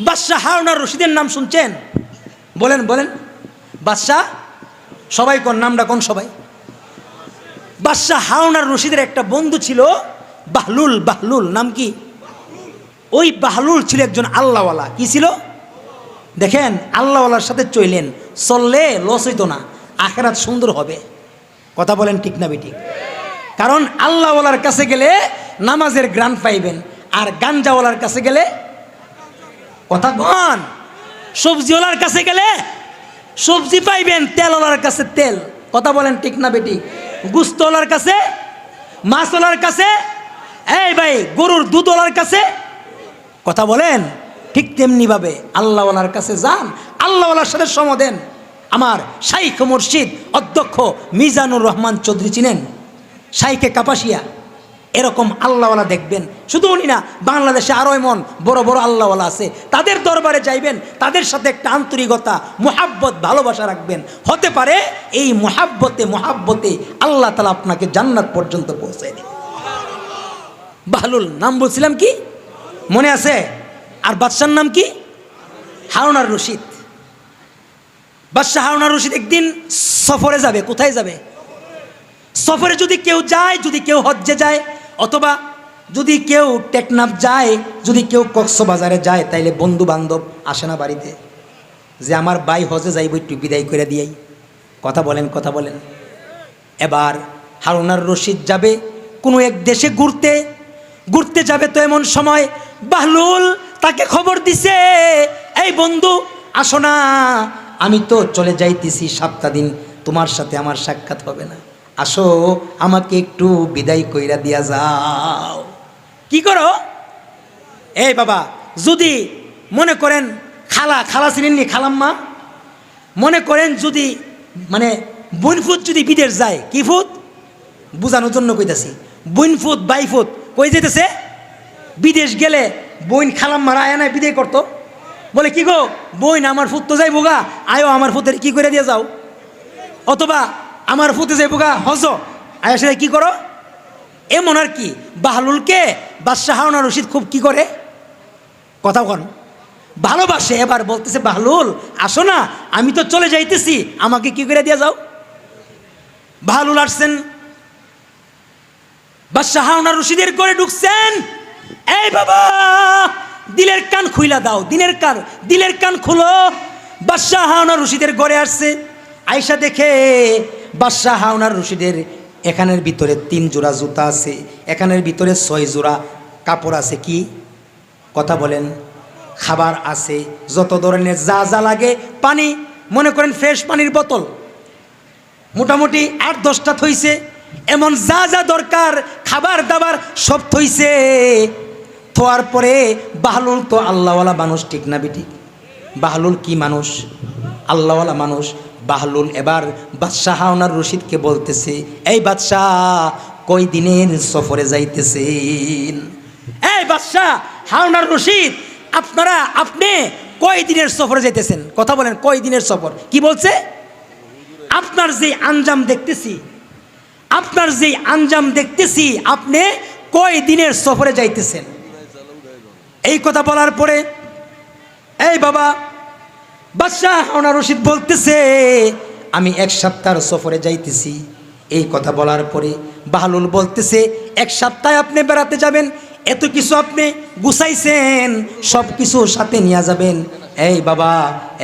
বাদশাহ হারুনার রশিদের নাম শুনছেন? বলেন বলেন। বাদশাহ, সবাই কোন, নামটা কোন সবাই? বাদশাহ হারুনার রশিদের একটা বন্ধু ছিল বাহলুল বাহলুল, নাম কি? ওই বাহলুল ছিল একজন আল্লাহওয়ালা। কি ছিল? দেখেন, আল্লাহওয়ালার সাথে চইলেন চললে লস হইতো না, আখেরাত সুন্দর হবে। কথা বলেন ঠিক না বেঠিক? কারণ আল্লাহওয়ালার কাছে গেলে নামাজের গ্রান পাইবেন, আর গাঞ্জাওয়ালার কাছে গেলে কথা কন। সবজিওয়ালার কাছে গেলে সবজি পাইবেন তেলওয়ালার কাছে তেল। কথা বলেন ঠিক না বেটি? গুস্তওয়ালার কাছে মাছওয়ালার কাছে, এই ভাই, গরুর দুধওয়ালার কাছে। কথা বলেন ঠিক তেমনিভাবে আল্লাহওয়ালার কাছে যান আল্লাহওয়ালার সাথে সম দেন। আমার শাইখ মুর্শিদ অধ্যক্ষ মিজানুর রহমান চৌধুরী চিনেন। শাইখে কাপাসিয়া। এরকম আল্লাহওয়ালা দেখবেন। শুধু উনি না, বাংলাদেশে আরও এমন বড় বড় আল্লাহওয়ালা আছে। তাদের দরবারে যাইবেন, তাদের সাথে একটা আন্তরিকতা, মোহাব্বত, ভালোবাসা রাখবেন। হতে পারে এই মোহাব্বতে মোহাব্বতে আল্লাহ তালা আপনাকে জান্নাত পর্যন্ত পৌঁছে দেবে। বাহলুল, নাম বলছিলাম কি? মনে আছে? আর বাদশার নাম কি? হারুনার রশিদ। বাদশাহ হারুনার রশিদ একদিন সফরে যাবে, কোথায় যাবে? সফরে যদি কেউ যায়, যদি কেউ হজ্জে যায় অথবা যদি কেউ টেকনাফ যায়, যদি কেউ কক্সবাজারে যায়, তাইলে বন্ধু বান্ধব আসে না বাড়িতে। যে আমার বাই হজে যাইব একটু বিদায় করে দিয়াই। কথা বলেন কথা বলেন। এবার হারুনার রশিদ যাবে কোনো এক দেশে ঘুরতে। ঘুরতে যাবে তো এমন সময় বাহলুল তাকে খবর দিছে, এই বন্ধু, আসো না। আমি তো চলে যাইতেছি সপ্তাহ দিন তোমার সাথে আমার সাক্ষাৎ হবে না। আসো, আমাকে একটু বিদায় কইরা দিয়া যাও। কি করো? এই বাবা, যদি মনে করেন খালা খালা চিনেননি খালাম্মা? মনে করেন যদি মানে বইনফুত যদি বিদেশ যায়, কি ফুত? বুঝানোর জন্য কইতাছি। বইনফুত বাইফুত কই যেতেছে বিদেশ গেলে বইন খালাম মারা আয় না বিদায় করতো। বলে, কি গো বইন আমার ফুত তো যাই বোগা আয়ো আমার ফুতের কি করে দিয়ে যাও? অথবা আমার ফুতে যাই বোগা হজ আয়া সেটা কি করো? এমন আর কি, বাহলুলকে বাদশাহ হারুনা রশিদ খুব কি করে? কথা কন। ভালোবাসে, এবার বলতেছে, বাহলুল, আসো না, আমি তো চলে যাইতেছি, আমাকে কি করে দিয়ে যাও? বাহলুল আসছেন। বাদশাহ হারুনা রশিদের করে ঢুকছেন। এই বাবা, দিলের কান খুইলা দাও, দিনের কান, দিলের কান খুলো। বাদশাহ হাওনা রশিদের ঘরে আসছে। আয়সা দেখে বাদশাহ হাওনার রশিদের এখানের ভিতরে তিন জোড়া জুতা আছে, এখানের ভিতরে ছয় জোড়া কাপড় আছে কি? কথা বলেন, খাবার আছে, যত ধরনের যা যা লাগে, পানি, মনে করেন ফ্রেশ পানির বোতল। মোটামুটি আট দশটা থইছে, এমন যা যা দরকার, খাবার দাবার সব থইছে। থোয়ার পরে বাহলুল তো আল্লাহওয়ালা মানুষ ঠিক না বেটি বাহলুল কি মানুষ? আল্লাহওয়ালা মানুষ। বাহলুল এবার বাদশাহ ওনার রশিদকে বলতেছে, এই বাদশাহ কই দিনের সফরে যাইতেছেন? এই বাদশাহ হাওনার রশিদ, আপনারা, আপনি কয় দিনের সফরে যাইতেছেন? কথা বলেন, কয় দিনের সফর? কি বলছে? আপনার যে আঞ্জাম দেখতেছি, আপনার যে আঞ্জাম দেখতেছি, আপনি কয় দিনের সফরে যাইতেছেন? এই কথা বলার পরে, এই বাবা বাদশাহ ওনার রশিদ বলতেছে, আমি এক সপ্তাহ সফরে যাইতেছি। এই কথা বলার পরে বাহলুল বলতেছে, এক সপ্তাহে আপনি বেড়াতে যাবেন, এত কিছু আপনি গুছাইছেন, সব কিছু সাথে নিয়ে যাবেন। এই বাবা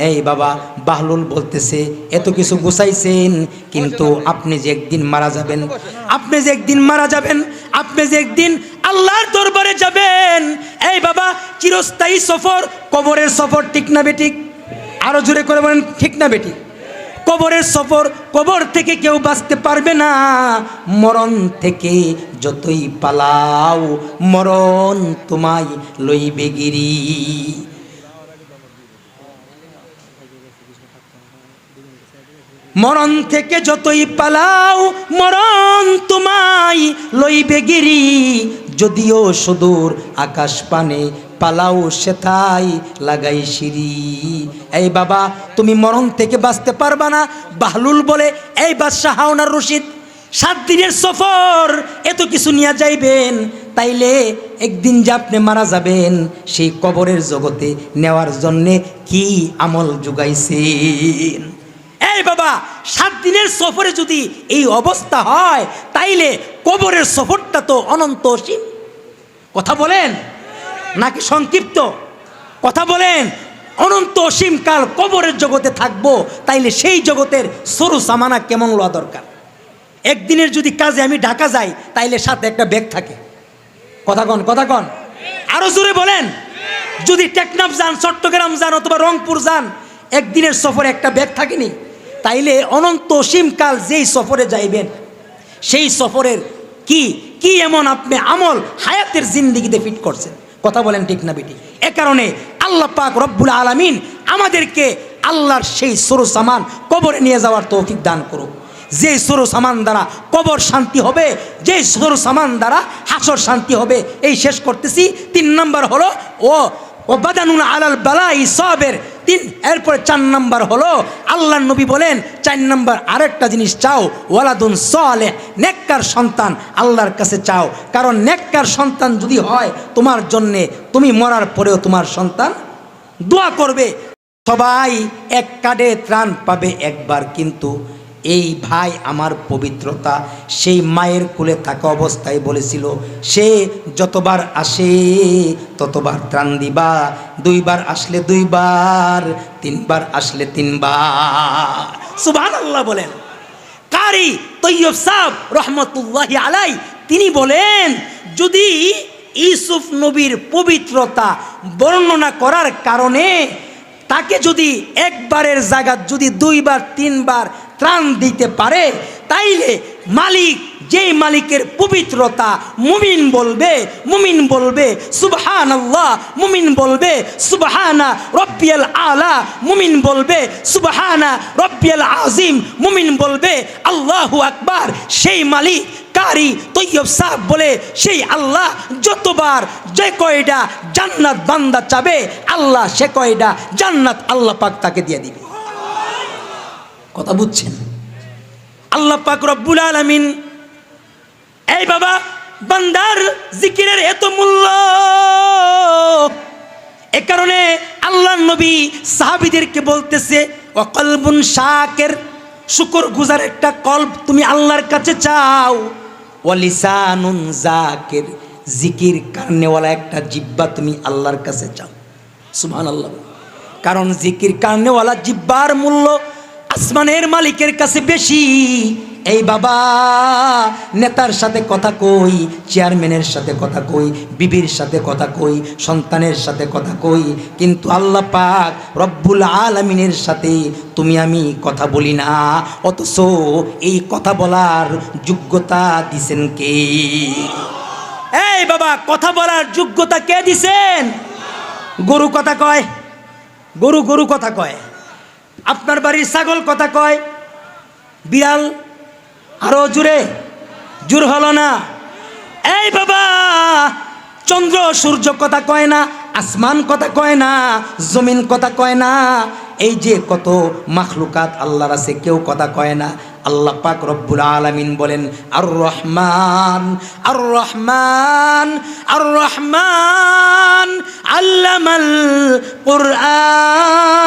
এই বাবা, বাহলুল বলতেছে, এত কিছু গুছাইছেন, কিন্তু আপনি যে একদিন মারা যাবেন, আপনি যে একদিন মারা যাবেন, আপনি যে একদিন আল্লাহর দরবারে যাবেন, এই বাবা, চিরস্থায়ী সফর, কবরের সফর ঠিক না বেঠিক আরও জোরে করে বলেন, ঠিক না বেটি? কবরের সফর, কবর থেকে কেউ বাঁচতে পারবে না। মরণ থেকে যতই পালাও, মরণ তোমায় লইবে গিরি। মরণ থেকে যতই পালাও, মরণ তোমায় লইবে গিরি। যদিও সুদূর আকাশ পানে পালাও সেথাই লাগাই সিঁড়ি। এই বাবা, তুমি মরণ থেকে বাঁচতে পারবা না। বাহলুল বলে, এই বাদশাহ হাওনার রশিদ, সাত দিনের সফর, এত কিছু নিয়ে যাইবেন, তাইলে একদিন যে আপনি মারা যাবেন, সেই কবরের জগতে নেওয়ার জন্যে কি আমল যোগাইছেন? এই বাবা, সাত দিনের সফরে যদি এই অবস্থা হয়, তাইলে কবরের সফরটা তো অনন্ত কথা বলেন? নাকি সংক্ষিপ্ত? কথা বলেন অনন্ত অসীমকাল কবরের জগতে থাকব, তাইলে সেই জগতের সরু সামানা কেমন লওয়া দরকার? একদিনের যদি কাজে আমি ঢাকা যাই, তাইলে সাথে একটা ব্যাগ থাকে। কথা কন কথা কন। আরও জোরে বলেন। যদি টেকনাফ যান, চট্টগ্রাম যান, অথবা রংপুর যান, একদিনের সফরে একটা ব্যাগ থাকেনি, তাইলে অনন্ত অসীমকাল যেই সফরে যাইবেন, সেই সফরের কি কি এমন আপনি আমল হায়াতের জিন্দিগিতে ফিট করছেন? কথা বলেন ঠিক না বেটি এ কারণে আল্লাহ পাক রব্বুল আলমিন আমাদেরকে আল্লাহর সেই সরু সামান কবরে নিয়ে যাওয়ার তৌফিক দান করুক। যে সরু সামান দ্বারা কবর শান্তি হবে, যে সরু সামান দ্বারা হাসর শান্তি হবে, এই শেষ করতেছি। তিন নম্বর হলো, ও ও বাদানুন আলাল বালাই সবের তিন। এরপরে চার নাম্বার হলো আল্লাহ নবী বলেন, চার নাম্বার আরেকটা জিনিস চাও, ওয়ালাদুন সালে নেককার সন্তান আল্লাহর কাছে চাও। কারণ নেককার সন্তান যদি হয়, তোমার জন্যে তুমি মরার পরেও তোমার সন্তান দোয়া করবে। সবাই এক কাডে ত্রাণ পাবে একবার, কিন্তু এই ভাই আমার পবিত্রতা, সেই মায়ের কোলে থাকা অবস্থায় বলেছিল, সে যতবার আসে, ততবার ত্রাণ দিবা, দুইবার আসলে দুইবার, তিনবার আসলে তিনবার। সুভান আল্লাহ বলেন। কারি তৈয়ব সাহ রহমতুল্লাহ আলাই, তিনি বলেন, যদি ইউসুফ নবীর পবিত্রতা বর্ণনা করার কারণে তাকে যদি একবারের জায়গা যদি দুইবার, তিনবার ত্রাণ দিতে পারে, তাইলে মালিক, যেই মালিকের পবিত্রতা মুমিন বলবে মুমিন বলবে সুবহান আল্লাহ মুমিন বলবে, সুবহানা রব্বিয়াল আলা, মুমিন বলবে, সুবহানা রব্বিয়াল আজিম মুমিন বলবে, আল্লাহু আকবার, সেই মালিক কারি তৈয়ব সাহ বলে, সেই আল্লাহ যতবার যে কয়টা জান্নাত বান্দা চাবে, আল্লাহ সে কয়টা জান্নাত আল্লাহ পাক তাকে দিয়ে দিবে। কথা বুঝছেন? আল্লাহ পাক রব্বুল আলামিন, এই বাবা, বান্দার জিকিরের এত মূল্য, এ কারণে আল্লাহ নবী সাহাবিদেরকে বলতেছে অকলবুন শাকের শুকর গুজার একটা কল্প তুমি আল্লাহর কাছে চাও। ওয়ালিসানুন জাকের, জিকির কারণেওয়ালা একটা জিব্বা তুমি আল্লাহর কাছে চাও। সুবহান আল্লাহ কারণ জিকির কারণেওয়ালা জিব্বার মূল্য আসমানের মালিকের কাছে বেশি। এই বাবা, নেতার সাথে কথা কই, চেয়ারম্যানের সাথে কথা কই, বিবির সাথে কথা কই, সন্তানের সাথে কথা কই, কিন্তু আল্লাহ পাক রব্বুল আলমিনের সাথে তুমি আমি কথা বলি না। অথচ এই কথা বলার যোগ্যতা দিছেন কে? এই বাবা, কথা বলার যোগ্যতা কে দিছেন? গরু কথা কয়। গরু গরু কথা কয়। আপনার বাড়ির ছাগল কথা কয়? বিড়াল? আরও জুড়ে জোর হলো না। এই বাবা, চন্দ্র সূর্য কথা কয় না, আসমান কথা কয় না, জমিন কথা কয় না। এই যে কত মাখলুকাত আল্লাহর আছে, কেউ কথা কয় না। আল্লাহ পাক রব্বুল আলামিন বলেন আর রহমান আর রহমান আর রহমান আল্লামাল কুরআন।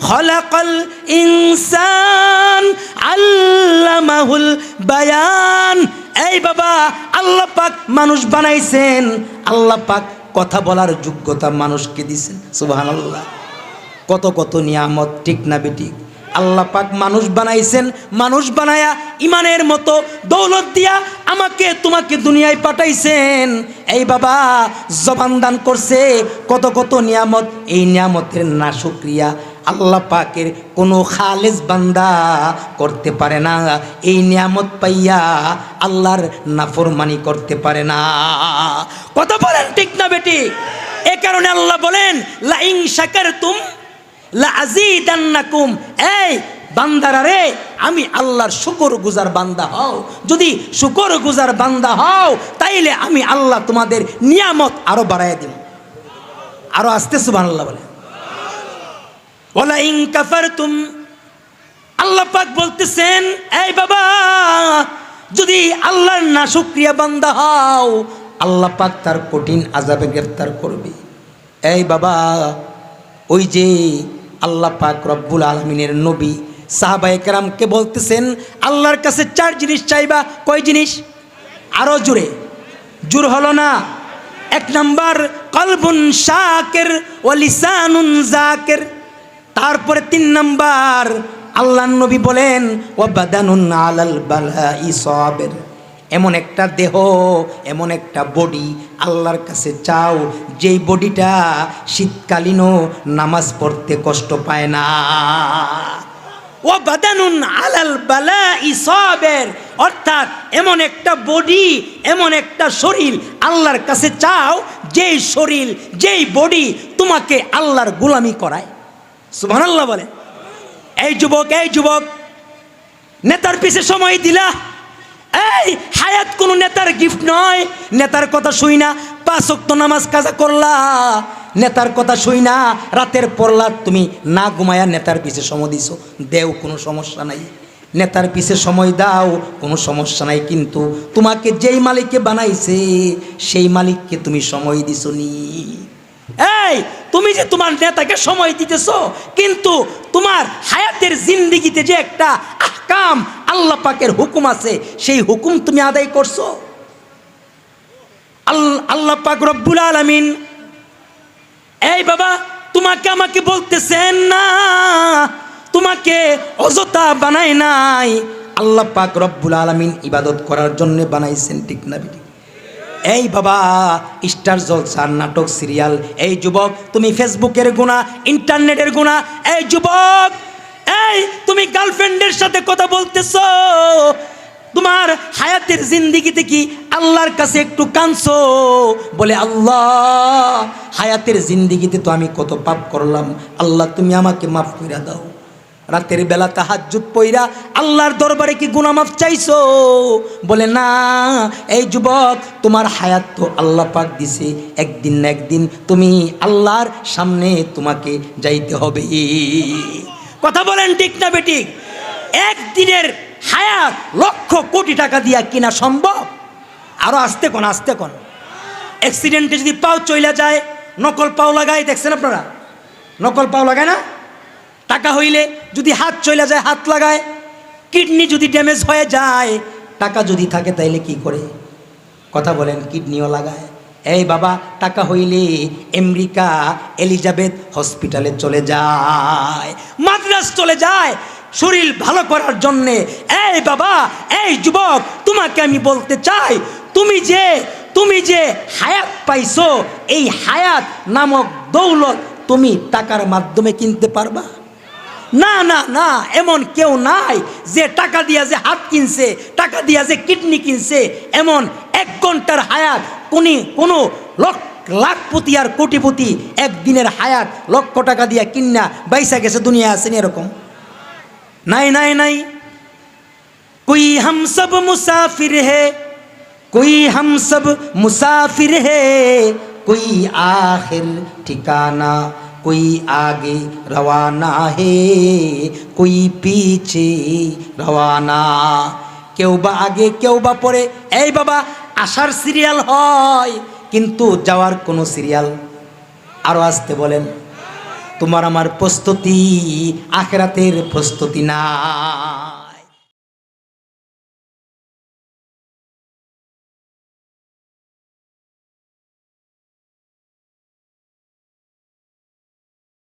খলাকাল ইনসান আল্লামাহুল বায়ান। এই বাবা, আল্লাহ পাক মানুষ বানাইছেন। আল্লাহ পাক কথা বলার যোগ্যতা মানুষকে দিছেন। সুবহানাল্লাহ। কত কত নিয়ামত, ঠিক না বেঠিক। আল্লাহ পাক মানুষ বানাইছেন। মানুষ বানায়া ইমানের মতো দৌলত দিয়া আমাকে, তোমাকে দুনিয়ায় পাঠাইছেন। এই বাবা জবান দান করছে। কত কত নিয়ামত, এই নিয়ামতের না শুক্রিয়া আল্লাহ পাকের কোনো খালেজ বান্দা করতে পারে না। এই নিয়ামত পাইয়া আল্লাহর নাফরমানি করতে পারে না। কত বলেন ঠিক না বেটি? এ কারণে আল্লাহ বলেন, লাইং শাকার তুম লাজিদান্নাকুম এই বান্দারা রে, আমি আল্লাহর শুকর গুজার বান্দা হও। যদি শুকর গুজার বান্দা হও, তাইলে আমি আল্লাহ তোমাদের নিয়ামত আরও বাড়াই দিব। আরও আসতে সুবান আল্লাহ বলে ওলা ইং পাক বলতেছেন, এই বাবা, যদি আল্লাহর না শুক্রিয়া বান্দা হও, আল্লাহ পাক তার কঠিন আজাবে গ্রেফতার করবে। এই বাবা, ওই যে আল্লাহ পাক রব্বুল আলমিনের নবী সাহাবা একরামকে বলতেছেন, আল্লাহর কাছে চার জিনিস চাইবা, কয় জিনিস? আরও জুড়ে জুর হলো না। এক নাম্বার, কলবুন শাকের ও লিসানুন জাকের। তারপরে তিন নাম্বার আল্লাহ নবী বলেন ও বাদানুন আলাল বালা ইসবের এমন একটা দেহ, এমন একটা বডি আল্লাহর কাছে চাও, যেই বডিটা শীতকালীনও নামাজ পড়তে কষ্ট পায় না। ও বাদানুন আলাল বালা ইসবের অর্থাৎ এমন একটা বডি, এমন একটা শরীর আল্লাহর কাছে চাও, যেই শরীর, যেই বডি তোমাকে আল্লাহর গোলামি করায়। সুবহানাল্লাহ বলে। এই যুবক এই যুবক, নেতার পিছে সময় দিলা। এই, হায়াত কোনো নেতার গিফট নয়। নেতার কথা শুই না, পাঁচ ওয়াক্ত নামাজ কাজা করলা। নেতার কথা শুই না, রাতের পড়লা তুমি না ঘুমায়া নেতার পিছে সময় দিছো। দেও কোনো সমস্যা নাই। নেতার পিছে সময় দাও, কোনো সমস্যা নাই। কিন্তু তোমাকে যেই মালিককে বানাইছে, সেই মালিককে তুমি সময় দিছো নি এই, তুমি যে তোমার নেতাকে সময় দিতেছো, কিন্তু তোমার হায়াতের জিন্দিগিতে যে একটা আহকাম আল্লাহ পাকের হুকুম আছে, সেই হুকুম তুমি আদায় করছ? আল্লাহ পাক রব্বুল আলামিন, এই বাবা, তোমাকে আমাকে বলতেছেন না, তোমাকে অযথা বানাই নাই। আল্লাহ পাক রব্বুল আলামিন ইবাদত করার জন্য বানাইছেন, ঠিক না এই বাবা স্টার জলসার নাটক সিরিয়াল এই যুবক, তুমি ফেসবুকের গুণা ইন্টারনেটের গুণা, এই যুবক, এই তুমি গার্লফ্রেন্ডের সাথে কথা বলতেছো। তোমার হায়াতের জিন্দিগিতে কি আল্লাহর কাছে একটু কাঁদছো? বলে, আল্লাহ, হায়াতের জিন্দিগিতে তো আমি কত পাপ করলাম। আল্লাহ, তুমি আমাকে মাফ করে দাও। রাতের বেলা তাহাজ্জুদ পইরা আল্লাহর দরবারে কি গুনামাফ চাইছো? বলে, না, এই যুবক, তোমার হায়াত তো আল্লাহ পাক দিছে। একদিন না একদিন তুমি আল্লাহর সামনে তোমাকে যাইতে হবে। কথা বলেন ঠিক না বেঠিক একদিনের হায়াত লক্ষ কোটি টাকা দিয়া কিনা সম্ভব? আরও আসতে কোন আসতে কোন। অ্যাক্সিডেন্টে যদি পাও চইলা যায়, নকল পাও লাগায়, দেখছেন আপনারা? নকল পাও লাগায় না? টাকা হইলে যদি হাত চলে যায়, হাত লাগায়। কিডনি যদি ড্যামেজ হয়ে যায়, টাকা যদি থাকে তাইলে কি করে? কথা বলেন, কিডনিও লাগায়। এই বাবা, টাকা হইলে আমেরিকা এলিজাবেথ হসপিটালে চলে যায়, মাদ্রাস চলে যায়। শরীর ভালো করার জন্যে, এই বাবা, এই যুবক, তোমাকে আমি বলতে চাই, তুমি যে তুমি যে হায়াত পাইছো, এই হায়াত নামক দৌলত তুমি টাকার মাধ্যমে কিনতে পারবা? না না না, এমন কেউ নাই যে টাকা দিয়া যে হাত কিনছে, টাকা দিয়া যে কিডনি কিনছে, এমন এক ঘণ্টার হায়াত কোনি কোনো লক্ষ, লাখপতি আর কোটিপতি একদিনের হায়াত লক্ষ টাকা দিয়া কিনা বাইসা গেছে দুনিয়া আছেন এরকম? নাই নাই নাই। কই হাম সব মুসাফির হে, কই হাম সব মুসাফির হে, কই আখির ঠিকানা कोई आगे रवाना है कोई पीछे रवाना কেউ বা আগে কেউ বা পরে এই বাবা আসার সিরিয়াল হয় কিন্তু যাওয়ার কোনো সিরিয়াল আরও আসতে বলেন তোমার আমার প্রস্তুতি আখেরাতের প্রস্তুতি না